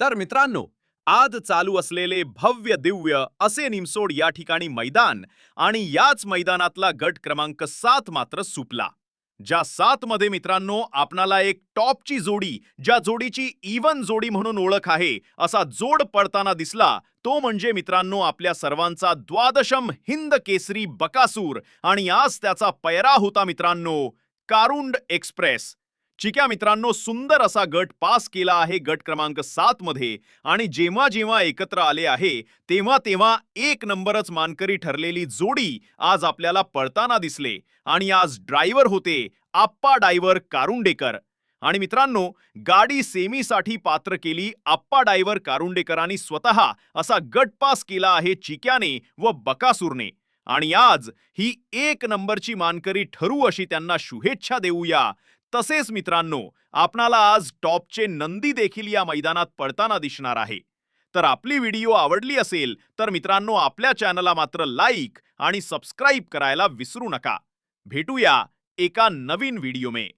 तर मित्रांनो आज चालू असलेले भव्य दिव्य असे निमसोड या ठिकाणी मैदान आणि याच मैदानातला गट क्रमांक सात मात्र सुपला. ज्या सात मध्ये मित्रांनो आपणाला एक टॉपची जोडी ज्या जोडीची इवन जोडी म्हणून ओळख आहे असा जोड पडताना दिसला तो म्हणजे मित्रांनो आपल्या सर्वांचा द्वादशम हिंद केसरी बकासूर आणि आज त्याचा पैरा होता मित्रांनो कारुंड एक्सप्रेस. चिक्या मित्रांनो सुंदर असा गट पास केला आहे गट क्रमांक सात मध्ये. आणि जेव्हा जेव्हा एकत्र आले आहे तेव्हा तेव्हा एक नंबरच मानकरी ठरलेली जोडी आज आपल्याला पळताना दिसले. आणि आज ड्रायव्हर होते आप्पा डायव्हर कारुंडेकर. आणि मित्रांनो गाडी सेमीसाठी पात्र केली आप्पा डायव्हर कारुंडेकरांनी स्वतः असा गट पास केला आहे चिक्याने व बकासूरने. आणि आज ही एक नंबरची मानकरी ठरू अशी त्यांना शुभेच्छा देऊया. तसेच मित्रांनो आपणाला आज टॉपचे नंदी देखील या मैदानात पडताना दिसणार आहे. तर आपली व्हिडिओ आवडली असेल तर मित्रांनो आपल्या चॅनलला मात्र लाईक आणि सबस्क्राईब करायला विसरू नका. भेटूया एका नवीन व्हिडिओ मे.